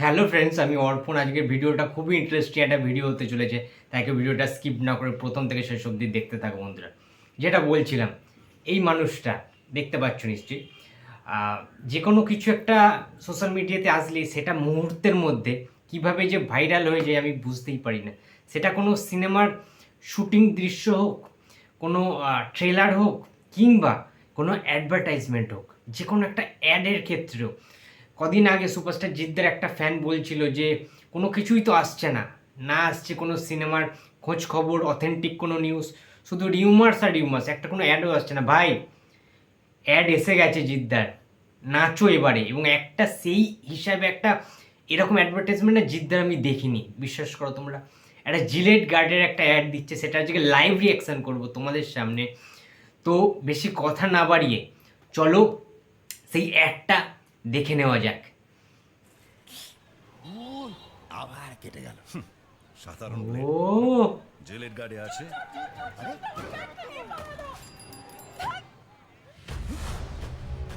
Hello friends আমি অর্পণ। আজকের ভিডিওটা খুবই ইন্টারেস্টিং একটা ভিডিও হতে চলেছে। তাকে ভিডিওটা স্কিপ না করে প্রথম থেকে শেষ অবধি দেখতে থাকো বন্ধুরা। যেটা বলছিলাম, এই মানুষটা, দেখতে পাচ্ছ নিশ্চয়ই যে কোনো কিছু একটা সোশ্যাল মিডিয়াতে আসলে সেটা মুহূর্তের মধ্যে কীভাবে যে ভাইরাল হয়ে যায় আমি বুঝতেই পারি না। সেটা কোনো সিনেমার শুটিং দৃশ্য হোক, কোনো ট্রেলার হোক কিংবা কোনো অ্যাডভার্টাইজমেন্ট হোক, যে কোনো একটা অ্যাডের ক্ষেত্রেও কদিন আগে সুপারস্টার জিদ্দার একটা ফ্যান বলছিল যে, কোনো কিছুই তো আসছে না। না আসছে কোনো সিনেমার খোঁজ খবর অথেন্টিক কোনো নিউজ শুধু রিউমার্স আর রিউমার্স একটা কোনো অ্যাডও আসছে না। ভাই অ্যাড এসে গেছে জিদ্দার নাচো এবারে। এবং একটা সেই হিসাবে একটা এরকম অ্যাডভার্টাইজমেন্ট জিদ্দার আমি দেখিনি। বিশ্বাস করো তোমরা। একটা জিলেট গার্ডের একটা অ্যাড দিচ্ছে, সেটা আজকে লাইভ রিয়াকশান করব তোমাদের সামনে। তো বেশি কথা না বাড়িয়ে, চলো সেই অ্যাডটা দেখে নেওয়া যাক। আবার কেটে গেল। সাধারণ ও। জেলের গার্ডে আছে।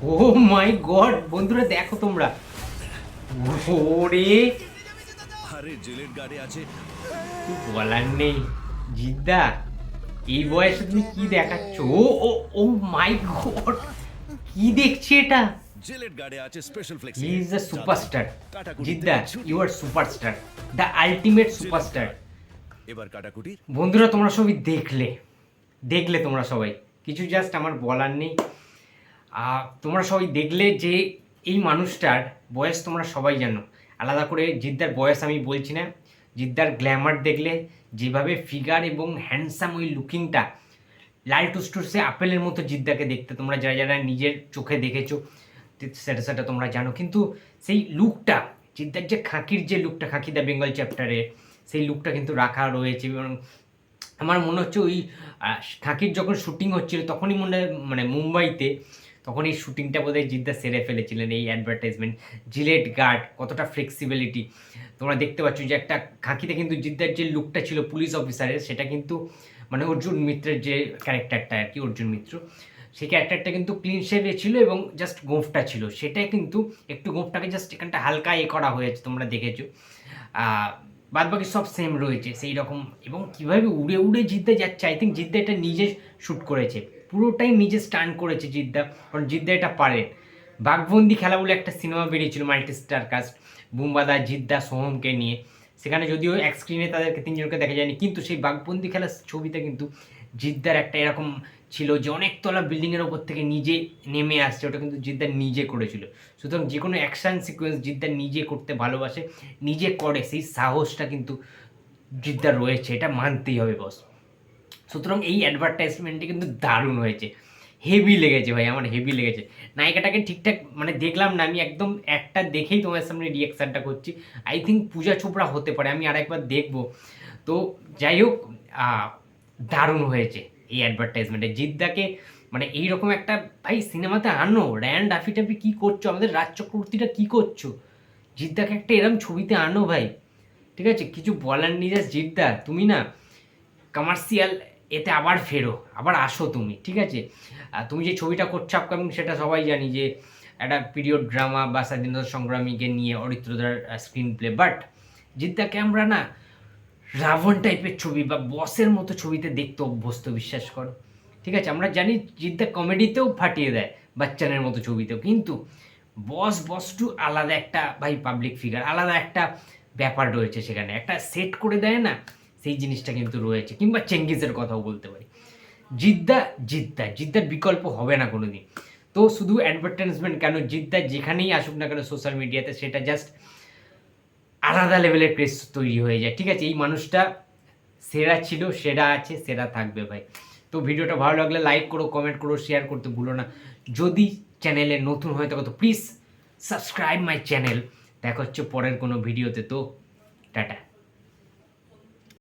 ও মাই গড বন্ধুরা দেখো তোমরা। ওরে আরে জেলের গার্ডে আছে। বলার নেই। জিদ্দা এই বয়সে তুমি কি দেখাচ্ছ? ও ও ও মাই গড কি দেখছি এটা? জেলের গার্ডে আছে special flex he is the superstar Jeddah you are superstar the ultimate superstar এবার কাটাকুটির। বন্ধুরা তোমরা সবই দেখলে। দেখলে তোমরা সবাই। কিছু জাস্ট আমার বলার নেই। তোমরা সবাই দেখলে যে এই মানুষটার বয়স তোমরা সবাই জানো। আলাদা করে জিদ্দার বয়স আমি বলছি না। জিদ্দার গ্ল্যামার দেখলে যেভাবে ফিগার এবং হ্যান্ডসাম ওই লুকিংটা লাল টুসটুসে আপেলের মতো জিদ্দাকে দেখতে তোমরা যারা যারা নিজের চোখে দেখেছ। সেটা সেটা তোমরা জানো। কিন্তু সেই লুকটা জিদ্দার যে খাঁকির যে লুকটা, খাঁকি দ্য বেঙ্গল চ্যাপ্টারে সেই লুকটা কিন্তু রাখা রয়েছে এবং আমার মনে হচ্ছে ওই খাঁকির যখন শুটিং হচ্ছিল, তখনই মনে মানে মুম্বাইতে তখন এই শুটিংটা বোধহয় জিদ্দা সেরে ফেলেছিলেন এই অ্যাডভার্টাইজমেন্ট জিলেট গার্ড কতটা ফ্লেক্সিবিলিটি তোমরা দেখতে পাচ্ছ যে একটা খাঁকিতে কিন্তু জিদ্দার যে লুকটা ছিল পুলিশ অফিসারের সেটা কিন্তু মানে অর্জুন মিত্রের যে ক্যারেক্টারটা আর কি অর্জুন মিত্র। সেই ক্যারেক্টারটা কিন্তু ক্লিন শেভে ছিল এবং জাস্ট গোঁফটা ছিল। সেটাই কিন্তু একটু গোঁফটাকে জাস্ট এখানটা হালকা এ করা হয়েছে, তোমরা দেখেছ। বাদ বাকি সব সেম রয়েছে, সেই রকম। এবং কীভাবে উড়ে উড়ে জিদ্দা যাচ্ছে আই থিঙ্ক জিদ্দা এটা নিজে শ্যুট করেছে। পুরোটাই নিজে স্টান করেছে জিদ্দা, কারণ জিদ্দা এটা পারে। বাঘবন্দি খেলা বলে একটা সিনেমা বেরিয়েছিল মাল্টি স্টার কাস্ট বুম্বাদা, জিদ্দা, সোহমকে নিয়ে। সেখানে যদিও এক স্ক্রিনে তাদেরকে তিনজনকে দেখা যায়নি, কিন্তু সেই বাঘবন্দি খেলার ছবিতে কিন্তু জিদ্দার একটা এরকম ছিল যে অনেকতলা বিল্ডিংয়ের ওপর থেকে নিজে নেমে আসছে, ওটা কিন্তু জিদ্দার নিজে করেছিল। সুতরাং যে কোনো অ্যাকশান সিকোয়েন্স জিদ্দার নিজে করতে ভালোবাসে, নিজে করে সেই সাহসটা কিন্তু জিদ্দার রয়েছে, এটা মানতেই হবে বস সুতরাং এই অ্যাডভার্টাইজমেন্টটি কিন্তু দারুণ হয়েছে। হেভি লেগেছে ভাই, আমার হেভি লেগেছে। নায়িকাটাকে ঠিকঠাক মানে দেখলাম না, আমি একদম একটা দেখেই তোমার সামনে রিয়াকশানটা করছি। আই থিঙ্ক পূজা চোপড়া হতে পারে, আমি আরেকবার দেখব। তো যাই হোক দারুণ হয়েছে এই অ্যাডভার্টাইজমেন্টে জিদ্দাকে মানে এইরকম একটা, ভাই সিনেমাতে আনো, র্যান্ড আফি কী করছ? আমাদের রাজ চক্রবর্তীটা কী করছ? জিদ্দাকে একটা এরম ছবিতে আনো ভাই। ঠিক আছে? কিছু বলার নেই জাস্ট জিদ্দা। তুমি না কমার্শিয়াল এতে আবার ফেরো, আবার আসো তুমি, ঠিক আছে? তুমি যে ছবিটা করছ আপকামিং সেটা সবাই জানি যে একটা পিরিয়ড ড্রামা বা স্বাধীনতা সংগ্রামীকে নিয়ে অরিত্রদার স্ক্রিন প্লে বাট জিদ্দাকে আমরা না রাবণ টাইপের ছবি বা বসের মতো ছবিতে দেখতে অভ্যস্ত, বিশ্বাস করো। ঠিক আছে, আমরা জানি জিদ্দা কমেডিতেও ফাটিয়ে দেয় বাচ্চানের মতো ছবিতেও, কিন্তু বস বস টু আলাদা একটা, ভাই পাবলিক ফিগার আলাদা একটা ব্যাপার রয়েছে সেখানে। একটা সেট করে দেয় না সেই জিনিসটা কিন্তু রয়েছে, কিংবা চেঙ্গিজের কথাও বলতে পারি। জিদ্দা জিদ্দা, জিদ্দার বিকল্প হবে না কোনো দিন তো শুধু অ্যাডভার্টাইজমেন্ট কেন? জিদ্দা যেখানেই আসুক না কেন সোশ্যাল মিডিয়াতে সেটা জাস্ট আলাদা লেভেলের ক্রেজ তৈরি হয়ে যায়, ঠিক আছে? এই মানুষটা সেরা ছিল, সেরা আছে, সেরা থাকবে ভাই। তো ভিডিওটা ভালো লাগলে লাইক করো কমেন্ট করো শেয়ার করতে ভুলো না। যদি চ্যানেলে নতুন হয়ে থাকো তো প্লিজ সাবস্ক্রাইব মাই চ্যানেল দেখা হচ্ছে পরের কোনো ভিডিওতে তো টাটা।